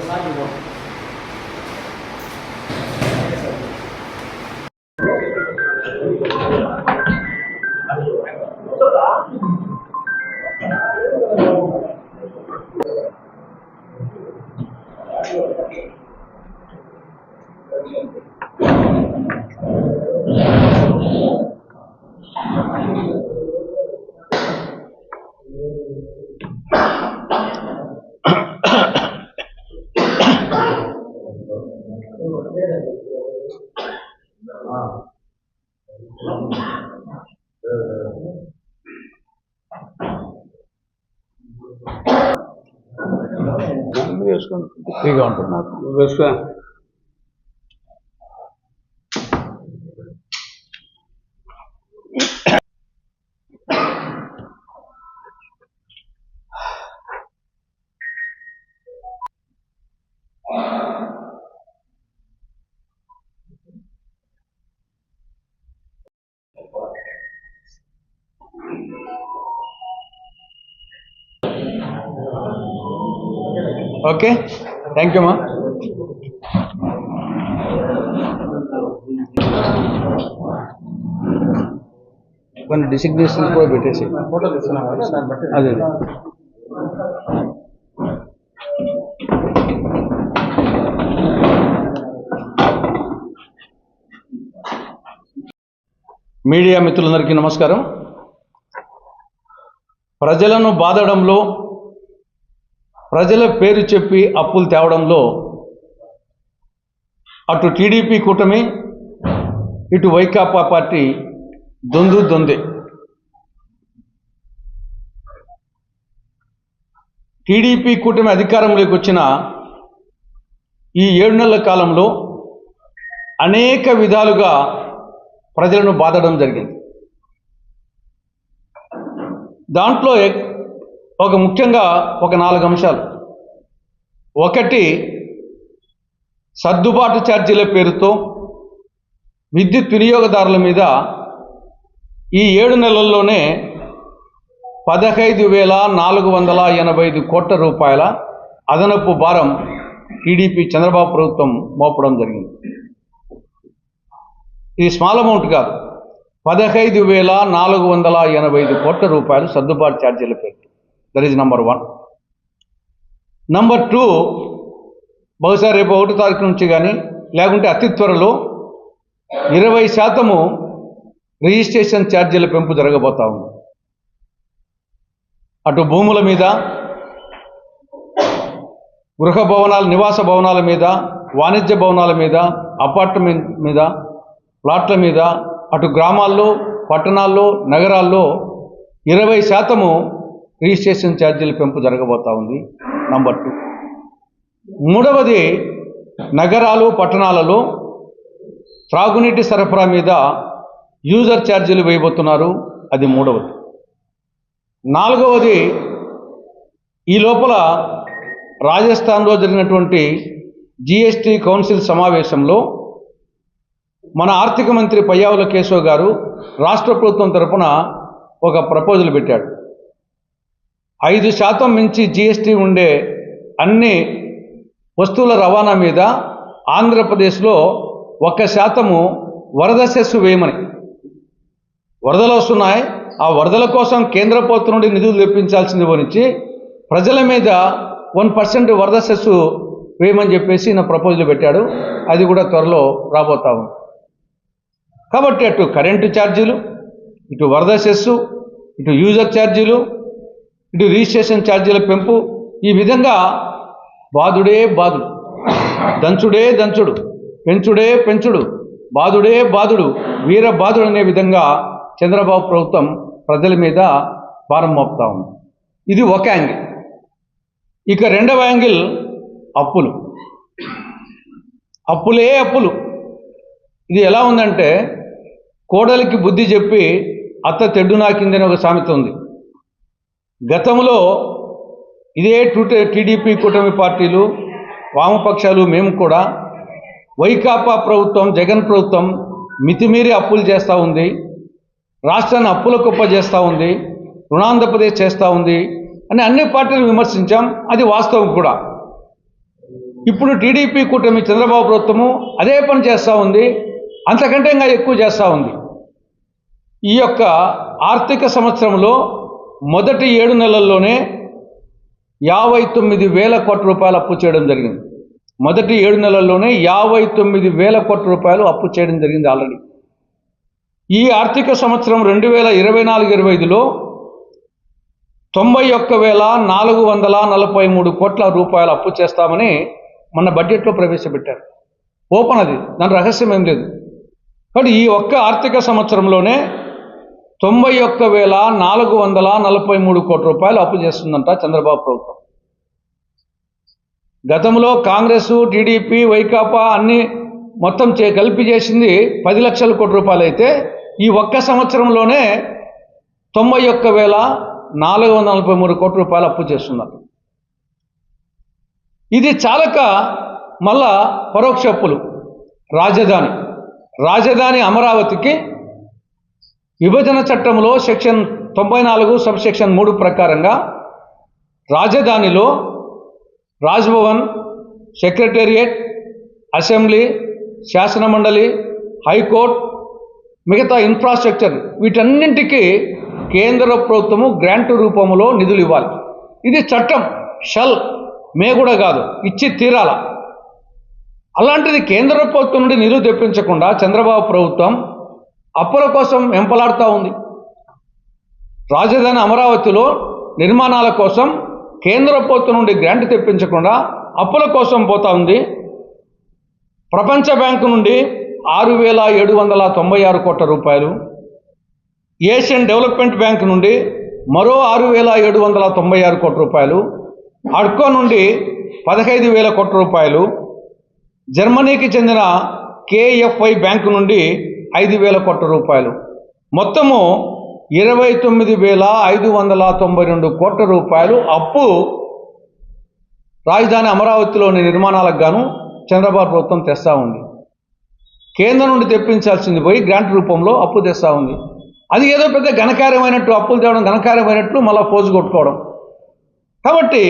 三十多这好啊 వేసుకొని ఫ్రీగా ఉంటుంది నాకు వేసుకో ఓకే? థ్యాంక్ యూ మా కొన్ని డిసిగ్నేషన్స్ కూడా పెట్టేసి. దాన్ని బట్టి అదే. మీడియా మిత్రులందరికీ నమస్కారం. ప్రజలను బాధడంలో ప్రజల పేరు చెప్పి అప్పులు తేవడంలో అటు టీడీపీ కూటమి ఇటు వైకాపా పార్టీ దొందు దొందే. టీడీపీ కూటమి అధికారంలోకి వచ్చిన ఈ ఏడు నెలల కాలంలో అనేక విధాలుగా ప్రజలను బాధడం జరిగింది. దాంట్లో ఒక ముఖ్యంగా ఒక నాలుగు అంశాలు. ఒకటి సర్దుబాటు ఛార్జీల పేరుతో విద్యుత్ వినియోగదారుల మీద ఈ ఏడు నెలల్లోనే పదహైదు వేల నాలుగు వందల ఎనభై ఐదు కోట్ల రూపాయల అదనపు భారం టీడీపీ చంద్రబాబు ప్రభుత్వం మోపడం జరిగింది. ఇది స్మాల్ అమౌంట్ కాదు. పదహైదు వేల నాలుగు వందల ఎనభై ఐదు కోట్ల రూపాయలు సర్దుబాటు ఛార్జీల పేరు that is number one number two బహుశా రేపు ఒకటో తారీఖు నుంచి కానీ లేకుంటే అతి త్వరలో ఇరవై శాతము రిజిస్ట్రేషన్ ఛార్జీల పెంపు జరగబోతా ఉంది. అటు భూముల మీద గృహ భవనాలు నివాస భవనాల మీద వాణిజ్య భవనాల మీద అపార్ట్మెంట్ మీద ప్లాట్ల మీద అటు గ్రామాల్లో పట్టణాల్లో నగరాల్లో ఇరవై శాతము రిజిస్ట్రేషన్ ఛార్జీల పెంపు జరగబోతా ఉంది. నంబర్ టూ మూడవది నగరాలు పట్టణాలలో త్రాగునీటి సరఫరా మీద యూజర్ ఛార్జీలు వేయబోతున్నారు. అది మూడవది. నాలుగవది ఈ లోపల రాజస్థాన్లో జరిగినటువంటి జిఎస్టీ కౌన్సిల్ సమావేశంలో మన ఆర్థిక మంత్రి పయ్యావుల కేశవ్ గారు రాష్ట్ర ప్రభుత్వం తరపున ఒక ప్రపోజల్ పెట్టాడు. ఐదు శాతం మించి జీఎస్టీ ఉండే అన్ని వస్తువుల రవాణా మీద ఆంధ్రప్రదేశ్లో ఒక్క శాతము వరద సెస్సు వేయమని. వరదలు వస్తున్నాయి. ఆ వరదల కోసం కేంద్ర ప్రభుత్వం నుండి నిధులు తెప్పించాల్సింది గురించి ప్రజల మీద వన్ పర్సెంట్ వరద సెస్సు వేయమని చెప్పేసి నా ప్రపోజల్ పెట్టాడు. అది కూడా త్వరలో రాబోతా ఉంది. కాబట్టి అటు కరెంటు ఛార్జీలు ఇటు వరద సెస్సు ఇటు యూజర్ ఛార్జీలు ఇటు రిజిస్ట్రేషన్ ఛార్జీల పెంపు ఈ విధంగా బాధుడే బాధుడు. దంచుడే దంచుడు పెంచుడే పెంచుడు బాధుడే బాధుడు వీర బాధుడు అనే విధంగా చంద్రబాబు ప్రభుత్వం ప్రజల మీద భారం మోపుతా ఉంది. ఇది ఒక యాంగిల్. ఇక రెండవ యాంగిల్ అప్పులు. అప్పులే అప్పులు. ఇది ఎలా ఉందంటే కోడలికి బుద్ధి చెప్పి అత్త తెడ్డు నాకిందని ఒక సామెత ఉంది. గతంలో ఇదే టీడీపీ కూటమి పార్టీలు వామపక్షాలు మేము కూడా వైకాపా ప్రభుత్వం జగన్ ప్రభుత్వం మితిమీరి అప్పులు చేస్తూ ఉంది రాష్ట్రాన్ని అప్పుల కుప్ప చేస్తూ ఉంది రుణాంధ్రప్రదేశ్ చేస్తూ ఉంది అని అన్ని పార్టీలు విమర్శించాం. అది వాస్తవం కూడా. ఇప్పుడు టీడీపీ కూటమి చంద్రబాబు ప్రభుత్వము అదే పని చేస్తూ ఉంది. అంతకంటే ఇంకా ఎక్కువ చేస్తూ ఉంది. ఈ యొక్క ఆర్థిక సంవత్సరంలో మొదటి ఏడు నెలల్లోనే యాభై తొమ్మిది వేల కోట్ల రూపాయలు అప్పు చేయడం జరిగింది. మొదటి ఏడు నెలల్లోనే యాభై తొమ్మిది వేల కోట్ల రూపాయలు అప్పు చేయడం జరిగింది ఆల్రెడీ. ఈ ఆర్థిక సంవత్సరం రెండు వేల ఇరవై నాలుగు ఇరవై ఐదులో తొంభై ఒక్క వేల నాలుగు వందల నలభై మూడు కోట్ల రూపాయలు అప్పు చేస్తామని మన బడ్జెట్లో ప్రవేశపెట్టారు. ఓపెన్ అది దాని రహస్యం ఏం లేదు. కాబట్టి ఈ ఒక్క ఆర్థిక సంవత్సరంలోనే తొంభై ఒక్క వేల నాలుగు వందల నలభై మూడు కోట్ల రూపాయలు అప్పు చేస్తుందంట చంద్రబాబు ప్రభుత్వం. గతంలో కాంగ్రెస్ టీడీపీ వైకాపా అన్ని మొత్తం చే కలిపి చేసింది పది లక్షల కోట్ల రూపాయలు అయితే ఈ ఒక్క సంవత్సరంలోనే తొంభై ఒక్క వేల నాలుగు వందల నలభై మూడు కోట్ల రూపాయలు అప్పు చేస్తున్నారు. ఇది చాలక మళ్ళా పరోక్ష అప్పులు. రాజధాని. రాజధాని అమరావతికి విభజన చట్టంలో సెక్షన్ తొంభై నాలుగు సబ్ సెక్షన్ మూడు ప్రకారంగా రాజధానిలో రాజ్భవన్ సెక్రటేరియట్ అసెంబ్లీ శాసనమండలి హైకోర్టు మిగతా ఇన్ఫ్రాస్ట్రక్చర్ వీటన్నింటికి కేంద్ర ప్రభుత్వము గ్రాంట్ రూపంలో నిధులు ఇవ్వాలి. ఇది చట్టం. షల్. మే కూడా కాదు. ఇచ్చి తీరాల. అలాంటిది కేంద్ర ప్రభుత్వం నుండి నిధులు తెప్పించకుండా చంద్రబాబు ప్రభుత్వం అప్పుల కోసం వెంపలాడుతూ ఉంది. రాజధాని అమరావతిలో నిర్మాణాల కోసం కేంద్ర ప్రభుత్వం నుండి గ్రాంట్ తెప్పించకుండా అప్పుల కోసం పోతా ఉంది. ప్రపంచ బ్యాంకు నుండి ఆరు వేల ఏడు వందల తొంభై ఆరు కోట్ల రూపాయలు. ఏషియన్ డెవలప్మెంట్ బ్యాంక్ నుండి మరో ఆరు వేల ఏడు వందల తొంభై ఆరు కోట్ల రూపాయలు. అడ్కో నుండి పదహైదు వేల కోట్ల రూపాయలు. జర్మనీకి చెందిన కేఎఫ్ఐ బ్యాంకు నుండి ఐదు వేల కోట్ల రూపాయలు. మొత్తము ఇరవై తొమ్మిది వేల ఐదు వందల తొంభై రెండు కోట్ల రూపాయలు అప్పు రాజధాని అమరావతిలోని నిర్మాణాలకు గాను చంద్రబాబు ప్రభుత్వం తెస్తా ఉంది. కేంద్రం నుండి తెప్పించాల్సింది పోయి గ్రాంట్ రూపంలో అప్పు తెస్తా ఉంది. అది ఏదో పెద్ద ఘనకార్యమైనట్టు అప్పులు తేవడం ఘనకార్యమైనట్లు మళ్ళీ పోజు కొట్టుకోవడం కాబట్టి